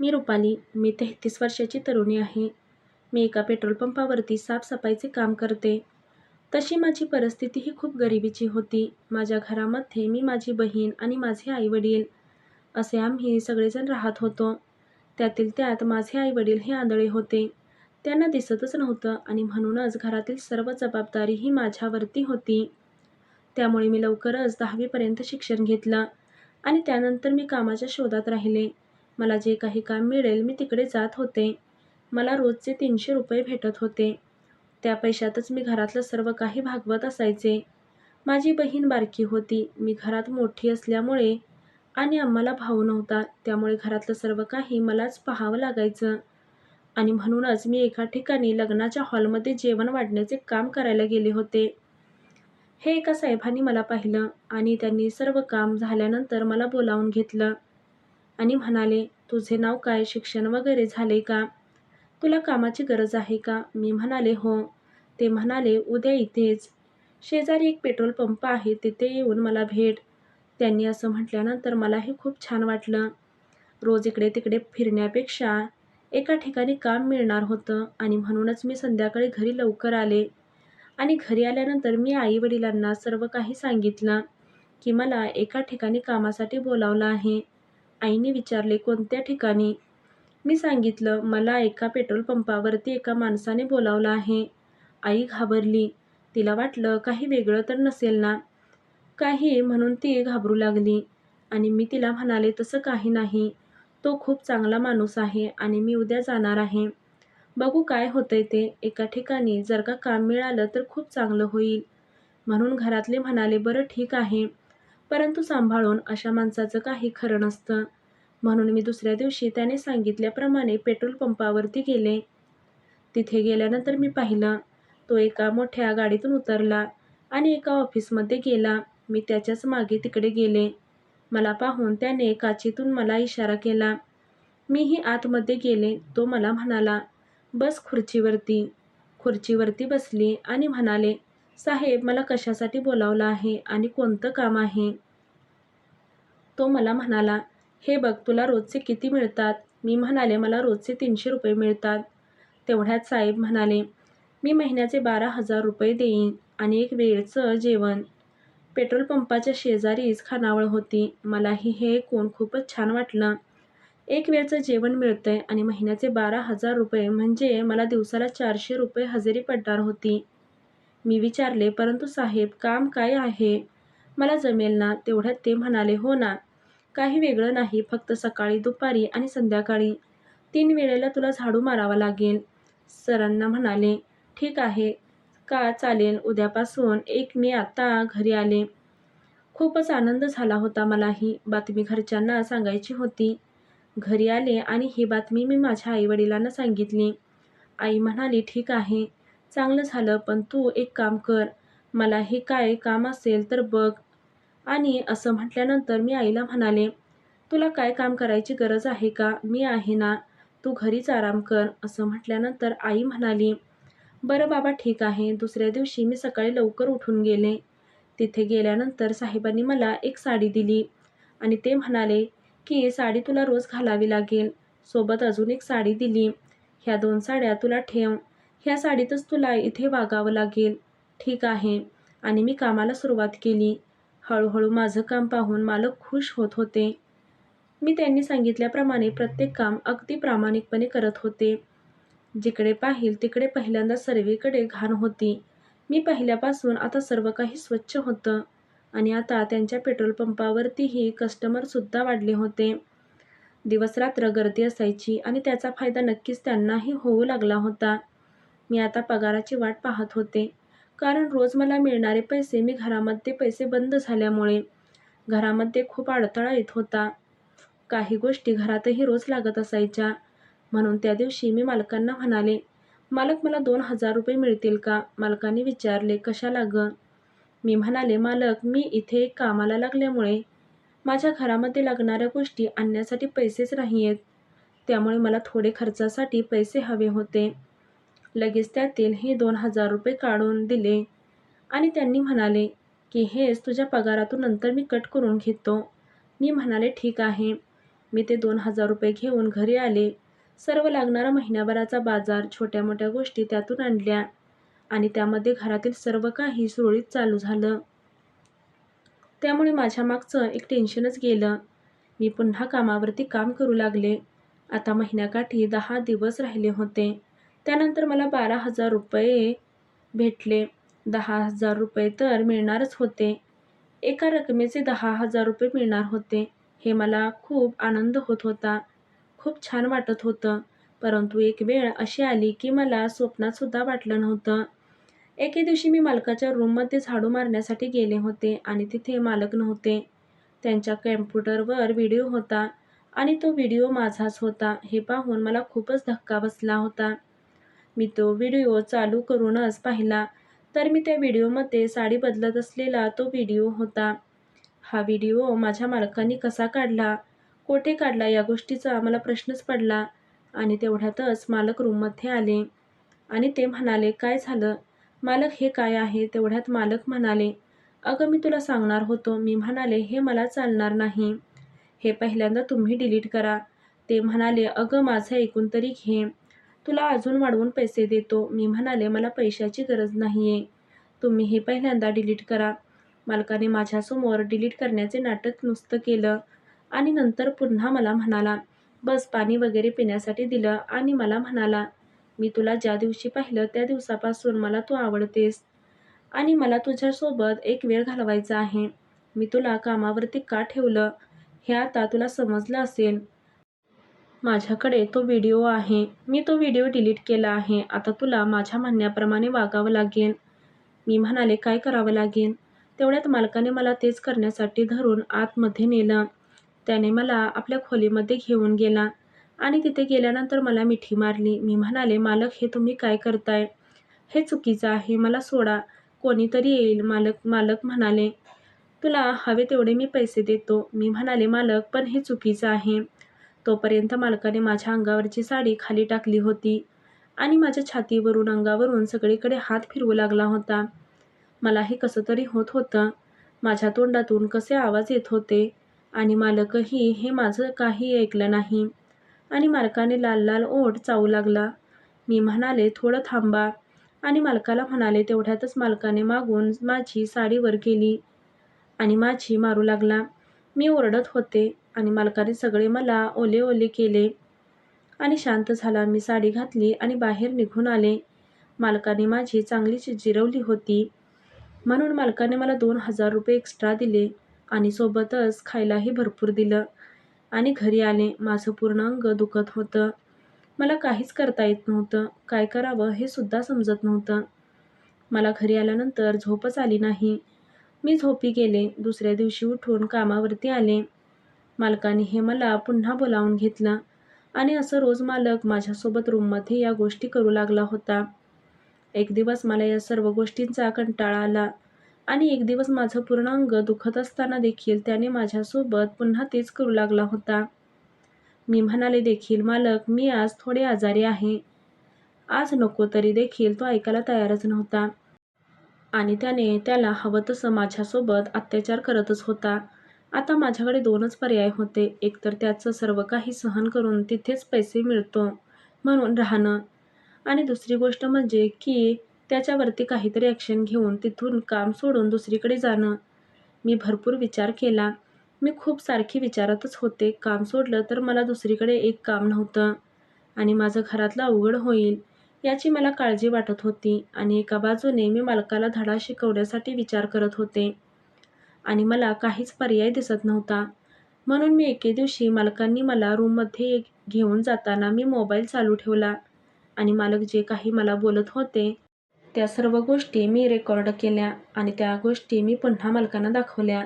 मी रुपाली. मी तेहतीस वर्षाची तरुणी आहे. मी एका पेट्रोल पंपावरती साफसफाईचे काम करते. तशी माझी परिस्थिती ही खूप गरिबीची होती. माझ्या घरामध्ये मी माझी बहीण आणि माझे आईवडील असे आम्ही सगळेजण राहत होतो. त्यातील त्यात माझे आईवडील हे आंधळे होते. त्यांना दिसतच नव्हतं आणि म्हणूनच घरातील सर्व जबाबदारी ही माझ्यावरती होती. त्यामुळे मी लवकरच दहावीपर्यंत शिक्षण घेतलं आणि त्यानंतर मी कामाच्या शोधात राहिले. मला जे काही काम मिळेल मी तिकडे जात होते. मला रोजचे तीनशे रुपये भेटत होते. त्या पैशातच मी घरातलं सर्व काही भागवत असायचे. माझी बहीण बारकी होती. मी घरात मोठी असल्यामुळे आणि आम्हाला भाऊ नव्हता. त्यामुळे घरातलं सर्व काही मलाच पाहावं लागायचं. आणि म्हणूनच मी एका ठिकाणी लग्नाच्या हॉलमध्ये जेवण वाढण्याचे काम करायला गेले होते. हे एका साहेबांनी मला पाहिलं आणि त्यांनी सर्व काम झाल्यानंतर मला बोलावून घेतलं. आणि म्हणाले तुझे नाव काय? शिक्षण वगैरे झाले का? तुला कामाची गरज आहे का? मी म्हणाले हो. ते म्हणाले उद्या इथेच. शेजारी एक पेट्रोल पंप आहे तिथे येऊन मला भेट. त्यांनी असं म्हटल्यानंतर मलाही खूप छान वाटलं. रोज इकडे तिकडे फिरण्यापेक्षा एका ठिकाणी काम मिळणार होतं आणि म्हणूनच मी संध्याकाळी घरी लवकर आले. आणि घरी आल्यानंतर मी आईवडिलांना सर्व काही सांगितलं की मला एका ठिकाणी कामासाठी बोलावलं आहे. आईने विचारले कोणत्या ठिकाणी? मी सांगितलं मला एका पेट्रोल पंपावरती एका माणसाने बोलावलं आहे. आई घाबरली. तिला वाटलं काही वेगळं तर नसेल ना? काही म्हणून ती घाबरू लागली. आणि मी तिला म्हणाले तसं काही नाही. तो खूप चांगला माणूस आहे आणि मी उद्या जाणार आहे. बघू काय होतंय ते. एका ठिकाणी जर का काम मिळालं तर खूप चांगलं होईल. म्हणून घरातले म्हणाले बरं ठीक आहे. परंतु सांभाळून अशा माणसाचं काही खरं नसतं. म्हणून मी दुसऱ्या दिवशी त्याने सांगितल्याप्रमाणे पेट्रोल पंपावरती गेले. तिथे गेल्यानंतर मी पाहिलं तो एका मोठ्या गाडीतून उतरला आणि एका ऑफिसमध्ये गेला. मी त्याच्याच मागे तिकडे गेले. मला पाहून त्याने काचीतून मला इशारा केला. मीही आतमध्ये गेले. तो मला म्हणाला बस खुर्चीवरती. खुर्चीवरती बसली आणि म्हणाले साहेब मला कशासाठी बोलावलं आहे आणि कोणतं काम आहे? तो मला म्हणाला हे बघ तुला रोजचे किती मिळतात? मी म्हणाले मला रोजचे तीनशे रुपये मिळतात. तेवढ्यात साहेब म्हणाले मी महिन्याचे बारा हजार रुपये देईन आणि एक वेळचं जेवण. पेट्रोल पंपाच्या शेजारीच खानावळ होती. मलाही हे ऐकून खूपच छान वाटलं. एक वेळचं जेवण मिळतंय आणि महिन्याचे बारा हजार रुपये म्हणजे मला दिवसाला चारशे रुपये हजेरी पडणार होती. मी विचारले परंतु साहेब काम काय आहे? मला जमेल ना तेवढ्यात ते म्हणाले हो ना. काही वेगळं नाही फक्त सकाळी दुपारी आणि संध्याकाळी. तीन वेळेला तुला झाडू मारावा लागेल. सरांना म्हणाले ठीक आहे. का चालेल? उद्यापासून एक मी आता घरी आले. खूपच आनंद झाला होता मलाही. बातमी घरच्यांना सांगायची होती. घरी आले आणि ही बातमी मी माझ्या आईवडिलांना सांगितली. आई म्हणाली ठीक आहे. चांगलं झालं पण तू एक काम कर. मला हे काय काम असेल तर बघ. आणि असं म्हटल्यानंतर मी आईला म्हणाले तुला काय काम करायची गरज आहे का? मी आहे ना. तू घरीच आराम कर. असं म्हटल्यानंतर आई म्हणाली बरं बाबा ठीक आहे. दुसऱ्या दिवशी मी सकाळी लवकर उठून गेले. तिथे गेल्यानंतर साहेबांनी मला एक साडी दिली आणि ते म्हणाले की साडी तुला रोज घालावी लागेल. सोबत अजून एक साडी दिली. ह्या दोन साड्या तुला ठेव. ह्या साडीतच तुला इथे वागावं लागेल. ठीक आहे. आणि मी कामाला सुरुवात केली. हळूहळू माझं काम पाहून मालक खुश होत होते. मी त्यांनी सांगितल्याप्रमाणे प्रत्येक काम अगदी प्रामाणिकपणे करत होते. जिकडे पाहिल तिकडे पहिल्यांदा सर्वीकडे घाण होती. मी पहिल्यापासून आता सर्व काही स्वच्छ होतं आणि आता त्यांच्या पेट्रोल पंपावरतीही कस्टमरसुद्धा वाढले होते. दिवसरात्र गर्दी असायची आणि त्याचा फायदा नक्कीच त्यांनाही होऊ लागला होता. मी आता पगाराची वाट पाहत होते. कारण रोज मला मिळणारे पैसे मी घरामध्ये पैसे बंद झाल्यामुळे. घरामध्ये खूप अडथळा येत होता. काही गोष्टी घरातही रोज लागत असायच्या. म्हणून त्या दिवशी मी मालकांना म्हणाले मालक मला दोन हजार रुपये मिळतील का मालकाने विचारले कशा लाग मी म्हणाले मालक मी इथे कामाला लागल्यामुळे. माझ्या घरामध्ये लागणाऱ्या गोष्टी आणण्यासाठी पैसेच नाही आहेत त्यामुळे मला थोडे खर्चासाठी पैसे हवे होते. लगेच त्यातील हे दोन हजार रुपये काढून दिले. आणि त्यांनी म्हणाले की हेच तुझ्या पगारातून नंतर मी कट करून घेतो. मी म्हणाले ठीक आहे. मी ते दोन हजार रुपये घेऊन घरी आले. सर्व लागणारा महिन्याभराचा बाजार छोट्या मोठ्या गोष्टी त्यातून आणल्या. आणि त्यामध्ये घरातील सर्व काही सुरळीत चालू झालं. त्यामुळे माझ्या मागचं एक टेन्शनच गेलं. मी पुन्हा कामावरती काम करू लागले. आता महिन्याकाठी दहा दिवस राहिले होते. त्यानंतर मला बारा हजार रुपये भेटले. दहा हजार रुपये तर मिळणारच होते. एका रकमेचे दहा हजार रुपये मिळणार होते. हे मला खूप आनंद होत होता. खूप छान वाटत होतं. परंतु एक वेळ अशी आली की मला स्वप्नातसुद्धा वाटलं नव्हतं. एके दिवशी मी मालकाच्या रूममध्ये झाडू मारण्यासाठी गेले होते आणि तिथे मालक नव्हते. त्यांच्या कॅम्प्युटरवर व्हिडिओ होता आणि तो व्हिडिओ माझाच होता. हे पाहून मला खूपच धक्का बसला होता. मी तो व्हिडिओ चालू करूनच पाहिला. तर मी त्या व्हिडिओमध्ये साडी बदलत असलेला तो व्हिडिओ होता. हा व्हिडिओ माझ्या मालकांनी कसा काढला? कोठे काढला या गोष्टीचा मला प्रश्नच पडला आणि तेवढ्यातच मालक रूममध्ये आले. आणि ते म्हणाले काय झालं? मालक हे काय आहे? तेवढ्यात मालक म्हणाले अगं मी तुला सांगणार होतो. मी म्हणाले हे मला चालणार नाही. हे पहिल्यांदा तुम्ही डिलीट करा. ते म्हणाले अगं माझं ऐकून तरी घे. तुला अजून वाढवून पैसे देतो. मी म्हणाले मला पैशाची गरज नाही आहे तुम्ही हे पहिल्यांदा डिलीट करा. मालकाने माझ्यासमोर डिलीट करण्याचे नाटक नुसतं केलं आणि नंतर पुन्हा मला म्हणाला बस पाणी वगैरे पिण्यासाठी दिलं. आणि मला म्हणाला मी तुला ज्या दिवशी पाहिलं त्या दिवसापासून मला तू आवडतेस आणि मला तुझ्यासोबत एक वेळ घालवायचा आहे. मी तुला कामावरती का ठेवलं? हे आता तुला समजलं असेल. माझ्याकडे तो व्हिडिओ आहे. मी तो व्हिडिओ डिलीट केला आहे. आता तुला माझ्या म्हणण्याप्रमाणे वागावं लागेल. मी म्हणाले काय करावं लागेल? तेवढ्यात मालकाने मला तेच करण्यासाठी धरून आतमध्ये नेलं. त्याने मला आपल्या खोलीमध्ये घेऊन गेला आणि तिथे गेल्यानंतर मला मिठी मारली. मी म्हणाले मालक हे तुम्ही काय करताय? हे चुकीचं आहे. मला सोडा. कोणीतरी येईल. मालक मालक म्हणाले तुला हवे तेवढे मी पैसे देतो. मी म्हणाले मालक पण हे चुकीचं आहे. तोपर्यंत मालकाने माझ्या अंगावरची साडी खाली टाकली होती आणि माझ्या छातीवरून अंगावरून सगळीकडे हात फिरवू लागला होता. मलाही कसं तरी होत होतं. माझ्या तोंडातून कसे आवाज येत होते आणि मालकही हे माझं काही ऐकलं नाही. आणि मालकाने लाल लाल ओठ चावू लागला. मी म्हणाले थोडं थांबा. आणि मालकाला म्हणाले तेवढ्यातच मालकाने मागून माझी साडीवर केली आणि माझी मारू लागला. मी ओरडत होते. आणि मालकाने सगळे मला ओले ओले केले. आणि शांत झाला. मी साडी घातली आणि बाहेर निघून आले. मालकाने माझी चांगलीच जिरवली होती. म्हणून मालकाने मला दोन हजार रुपये एक्स्ट्रा दिले आणि सोबतच खायलाही भरपूर दिलं. आणि घरी आले. माझं पूर्ण अंग दुखत होतं. मला काहीच करता येत नव्हतं. काय करावं हे सुद्धा समजत नव्हतं. मला घरी आल्यानंतर झोपच आली नाही. मी झोपी गेले. दुसऱ्या दिवशी उठून कामावरती आले. मालकाने हे मला पुन्हा बोलावून घेतलं. आणि असं रोज मालक माझ्यासोबत रूममध्ये या गोष्टी करू लागला होता. एक दिवस मला या सर्व गोष्टींचा कंटाळा आला. आणि एक दिवस माझं पूर्ण अंग दुखत असताना देखील त्याने माझ्यासोबत पुन्हा तेच करू लागला होता. मी म्हणाले देखील मालक मी आज थोडे आजारी आहे. आज नको तरी देखील तो ऐकायला तयारच नव्हता. आणि त्याने त्याला हवं तसं माझ्यासोबत अत्याचार करतच होता. आता माझ्याकडे दोनच पर्याय होते. एकतर त्याचं सर्व काही सहन करून तिथेच पैसे मिळतो म्हणून राहणं. आणि दुसरी गोष्ट म्हणजे की त्याच्यावरती काहीतरी ॲक्शन घेऊन तिथून काम सोडून दुसरीकडे जाणं. मी भरपूर विचार केला. मी खूप सारखी विचारतच होते. काम सोडलं तर मला दुसरीकडे एक काम नव्हतं. आणि माझं घरातलं अवघड होईल याची मला काळजी वाटत होती. आणि एका बाजूने मी मालकाला धडा शिकवण्यासाठी विचार करत होते. आणि मला काहीच पर्याय दिसत नव्हता. म्हणून मी एके दिवशी मालकांनी मला रूममध्ये घेऊन जाताना मी मोबाईल चालू ठेवला आणि मालक जे काही मला बोलत होते त्या सर्व गोष्टी मी रेकॉर्ड केल्या आणि त्या गोष्टी मी पुन्हा मालकांना दाखवल्या.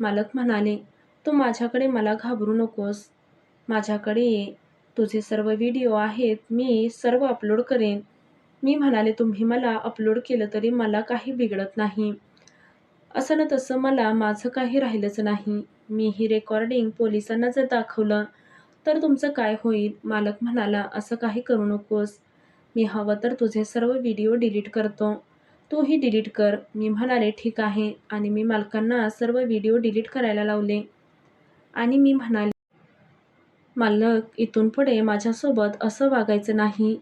मालक म्हणाले तू माझ्याकडे मला घाबरू नकोस. माझ्याकडे ये. तुझे सर्व व्हिडिओ आहेत मी सर्व अपलोड करेन. मी म्हणाले तुम्ही मला अपलोड केलं तरी मला काही बिघडत नाही. असं ना तसं मला माझं काही राहिलंच नाही. मी ही रेकॉर्डिंग पोलिसांना जर दाखवलं तर तुमचं काय होईल? मालक म्हणाला असं काही करू नकोस. मी हवं तर तुझे सर्व व्हिडिओ डिलीट करतो. तूही डिलीट कर. मी म्हणाले ठीक आहे. आणि मी मालकांना सर्व व्हिडिओ डिलीट करायला लावले. आणि मी म्हणाले मालक इथून पुढे माझ्यासोबत असं वागायचं नाही.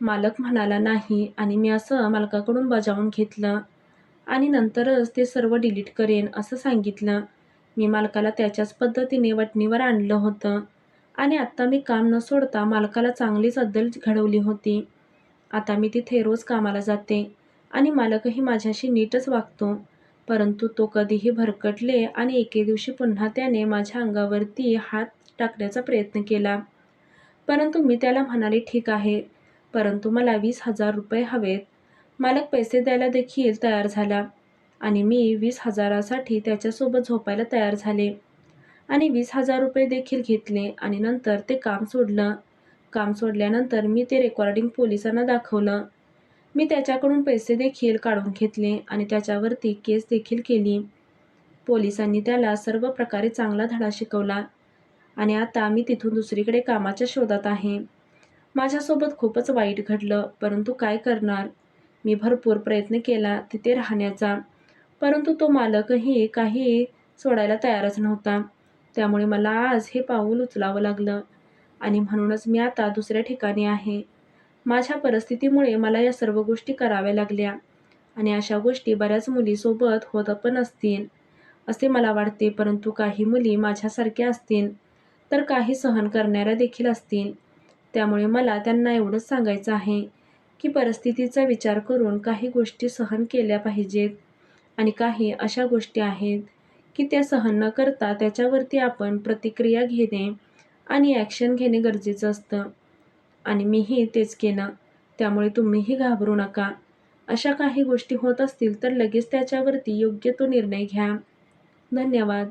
मालक म्हणाला नाही. आणि मी असं मालकाकडून बजावून घेतलं. आणि नंतरच ते सर्व डिलीट करेन असं सांगितलं. मी मालकाला त्याच्याच पद्धतीने वटणीवर आणलं होतं. आणि आत्ता मी काम न सोडता मालकाला चांगलीच अद्दल घडवली होती. आता मी तिथे रोज कामाला जाते आणि मालकही माझ्याशी नीटच वागतो. परंतु तो कधीही भरकटले आणि एके दिवशी पुन्हा त्याने माझ्या अंगावरती हात टाकण्याचा प्रयत्न केला. परंतु मी त्याला म्हणाले ठीक आहे. परंतु मला वीस हजार रुपये हवेत. मालक पैसे द्यायला देखील तयार झाला आणि मी वीस हजारासाठी त्याच्यासोबत झोपायला तयार झाले. आणि वीस हजार रुपये देखील घेतले आणि नंतर ते काम सोडलं. काम सोडल्यानंतर मी ते रेकॉर्डिंग पोलिसांना दाखवलं. मी त्याच्याकडून पैसे देखील काढून घेतले आणि त्याच्यावरती केस देखील केली. पोलिसांनी त्याला सर्व प्रकारे चांगला धडा शिकवला. आणि आता मी तिथून दुसरीकडे कामाच्या शोधात आहे. माझ्यासोबत खूपच वाईट घडलं परंतु काय करणार? मी भरपूर प्रयत्न केला तिथे राहण्याचा. परंतु तो मालकही काही सोडायला तयारच नव्हता. त्यामुळे मला आज हे पाऊल उचलावं लागलं. आणि म्हणूनच मी आता दुसऱ्या ठिकाणी आहे. माझ्या परिस्थितीमुळे मला या सर्व गोष्टी कराव्या लागल्या. आणि अशा गोष्टी बऱ्याच मुलीसोबत होत पण असतील असे मला वाटते. परंतु काही मुली माझ्यासारख्या असतील तर काही सहन करणाऱ्या देखील असतील. त्यामुळे मला त्यांना एवढंच सांगायचं आहे. की परिस्थितीचा विचार करून काही गोष्टी सहन केल्या पाहिजेत. आणि काही अशा गोष्टी आहेत की त्या सहन न करता त्याच्यावरती आपण प्रतिक्रिया घेणे आणि ॲक्शन घेणे गरजेचं असतं. आणि मीही तेच केलं. त्यामुळे तुम्हीही घाबरू नका. अशा काही गोष्टी होत असतील तर लगेच त्याच्यावरती योग्य तो निर्णय घ्या. धन्यवाद.